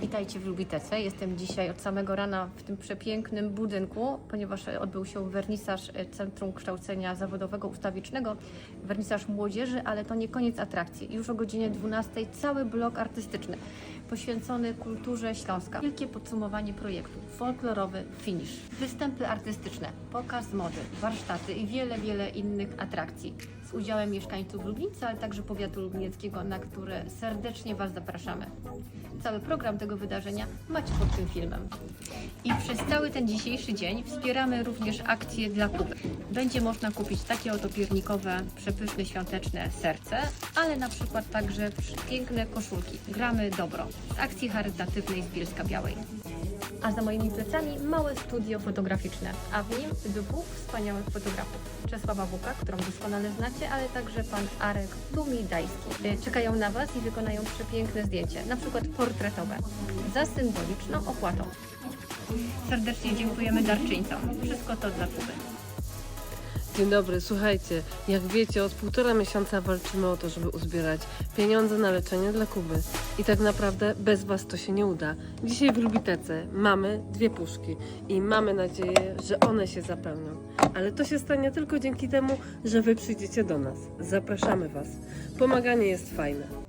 Witajcie w Lubitece. Jestem dzisiaj od samego rana w tym przepięknym budynku, ponieważ odbył się wernisaż e, Centrum Kształcenia Zawodowego Ustawicznego, wernisaż młodzieży, ale to nie koniec atrakcji. Już o godzinie 12 cały blok artystyczny poświęcony kulturze Śląska. Wielkie podsumowanie projektu, folklorowy finish, występy artystyczne, pokaz mody, warsztaty i wiele, wiele innych atrakcji z udziałem mieszkańców Lublińca, ale także powiatu lublinieckiego, na które serdecznie Was zapraszamy. Cały program tego wydarzenia macie pod tym filmem. I przez cały ten dzisiejszy dzień wspieramy również akcje dla Kuby. Będzie można kupić takie oto piernikowe, przepyszne, świąteczne serce, ale na przykład także piękne koszulki. Gramy dobro z akcji charytatywnej z Bielska Białej. A za moimi plecami małe studio fotograficzne, a w nim dwóch wspaniałych fotografów. Czesława Wuka, którą doskonale znacie, ale także pan Arek Tumidajski. E, Czekają na Was i wykonają przepiękne zdjęcie, na przykład portretowe, za symboliczną opłatą. Serdecznie dziękujemy darczyńcom. Wszystko to dla Kuby. Dzień dobry, słuchajcie, jak wiecie, od półtora miesiąca walczymy o to, żeby uzbierać pieniądze na leczenie dla Kuby. I tak naprawdę bez Was to się nie uda. Dzisiaj w Lubitece mamy dwie puszki i mamy nadzieję, że one się zapełnią. Ale to się stanie tylko dzięki temu, że Wy przyjdziecie do nas. Zapraszamy Was. Pomaganie jest fajne.